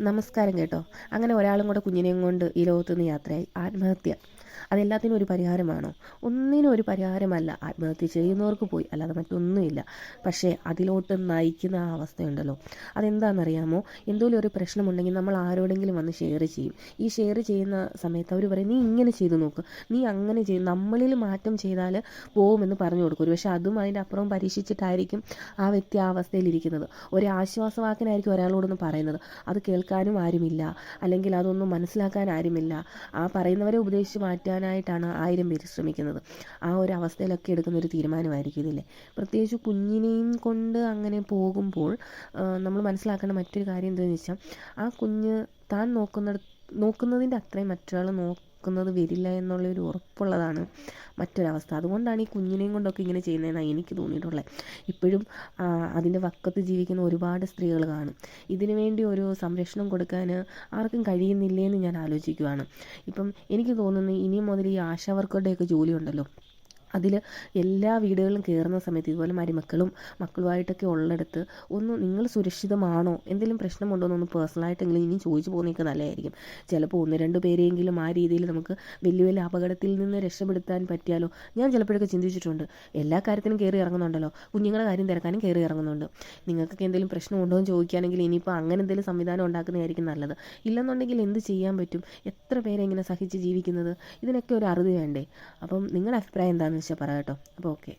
നമസ്കാരം കേട്ടോ. അങ്ങനെ ഒരാളും കൂടെ കുഞ്ഞിനെയും കൊണ്ട് ഈ ലോകത്തുനിന്ന് യാത്രയായി. ആത്മഹത്യ. അതെല്ലാത്തിനും ഒരു പരിഹാരമാണോ? ഒന്നിനും ഒരു പരിഹാരമല്ല. ആത്മഹത്യ ചെയ്യുന്നവർക്ക് പോയി. അല്ലാതെ മറ്റൊന്നുമില്ല. പക്ഷേ അതിലോട്ട് നയിക്കുന്ന ആ അവസ്ഥയുണ്ടല്ലോ. അതെന്താണെന്നറിയാമോ? എന്തെങ്കിലും ഒരു പ്രശ്നമുണ്ടെങ്കിൽ നമ്മൾ ആരോടെങ്കിലും വന്ന് ഷെയർ ചെയ്യും. ഈ ഷെയർ ചെയ്യുന്ന സമയത്ത് അവർ പറയും നീ ഇങ്ങനെ ചെയ്തു നോക്ക്. നീ അങ്ങനെ ചെയ്യും നമ്മളിൽ മാറ്റം ചെയ്താൽ പോകുമെന്ന് പറഞ്ഞു കൊടുക്കും. ഒരു പക്ഷേ അതും അതിന്റെ അപ്പുറം പരീക്ഷിച്ചിട്ടായിരിക്കും ആ വ്യക്തി ആ അവസ്ഥയിലിരിക്കുന്നത് ഒരു ആശ്വാസവാക്കിനായിരിക്കും ഒരാളോടൊന്ന് പറയുന്നത്. അത് കേൾക്കാനും ആരുമില്ല. അല്ലെങ്കിൽ അതൊന്നും മനസ്സിലാക്കാൻ ആരുമില്ല. ആ പറയുന്നവരെ ഉപദേശിച്ച് മാറ്റാനായിട്ടാണ് ആയിരം പേര് ശ്രമിക്കുന്നത്. ആ ഒരു അവസ്ഥയിലൊക്കെ എടുക്കുന്ന ഒരു തീരുമാനമായിരിക്കും ഇതില്ലേ പ്രത്യേകിച്ച് കുഞ്ഞിനെയും കൊണ്ട് അങ്ങനെ പോകുമ്പോൾ നമ്മൾ മനസ്സിലാക്കേണ്ട മറ്റൊരു കാര്യം എന്താണെന്ന് വെച്ചാൽ ആ കുഞ്ഞ് താൻ നോക്കുന്ന നോക്കുന്നതിന്റെ അത്രയും മറ്റൊരാൾ നോക്കുന്നത് വരില്ല എന്നുള്ളൊരു ഉറപ്പുള്ളതാണ് മറ്റൊരവസ്ഥ. അതുകൊണ്ടാണ് ഈ കുഞ്ഞിനെയും കൊണ്ടൊക്കെ ഇങ്ങനെ ചെയ്യുന്നതെന്നാണ് എനിക്ക് തോന്നിയിട്ടുള്ളത് ഇപ്പോഴും അതിന്റെ വക്കത്ത് ജീവിക്കുന്ന ഒരുപാട് സ്ത്രീകൾ കാണും. ഇതിനു വേണ്ടി ഒരു സംരക്ഷണം കൊടുക്കാൻ ആർക്കും കഴിയുന്നില്ലേ എന്ന് ഞാൻ ആലോചിക്കുവാണ്. ഇപ്പം എനിക്ക് തോന്നുന്നു ഇനി മുതൽ ഈ ആശാ വർക്കറുടെയൊക്കെ ജോലി ഉണ്ടല്ലോ അതിൽ എല്ലാ വീടുകളിലും കയറുന്ന സമയത്ത് ഇതുപോലെ മരുമക്കളും മക്കളുമായിട്ടൊക്കെ ഉള്ളിടത്ത് ഒന്ന് നിങ്ങൾ സുരക്ഷിതമാണോ? എന്തെങ്കിലും പ്രശ്നമുണ്ടോ എന്നൊന്ന് പേഴ്സണലായിട്ടെങ്കിലും ഇനി ചോദിച്ചു പോകുന്നതൊക്കെ നല്ലതായിരിക്കും. ചിലപ്പോൾ ഒന്ന് രണ്ട് പേരെയെങ്കിലും ആ രീതിയിൽ നമുക്ക് വലിയ വലിയ അപകടത്തിൽ നിന്ന് രക്ഷപ്പെടുത്താൻ പറ്റിയാലോ? ഞാൻ ചിലപ്പോഴൊക്കെ ചിന്തിച്ചിട്ടുണ്ട്. എല്ലാ കാര്യത്തിനും കയറി ഇറങ്ങുന്നുണ്ടല്ലോ. കുഞ്ഞുങ്ങളുടെ കാര്യം തിരക്കാനും കയറി ഇറങ്ങുന്നുണ്ട്. നിങ്ങൾക്കൊക്കെ എന്തെങ്കിലും പ്രശ്നമുണ്ടോ എന്ന് ചോദിക്കുകയാണെങ്കിൽ ഇനിയിപ്പോൾ അങ്ങനെ എന്തെങ്കിലും സംവിധാനം ഉണ്ടാക്കുന്നതായിരിക്കും നല്ലത്. ഇല്ലെന്നുണ്ടെങ്കിൽ എന്ത് ചെയ്യാൻ പറ്റും? എത്ര പേരെ ഇങ്ങനെ സഹിച്ച് ജീവിക്കുന്നത്? ഇതിനൊക്കെ ഒരു അറുതി വേണ്ടേ? അപ്പം നിങ്ങളുടെ അഭിപ്രായം എന്താണെന്ന് വെച്ചാൽ പറ കേട്ടോ. അപ്പോൾ ഓക്കെ.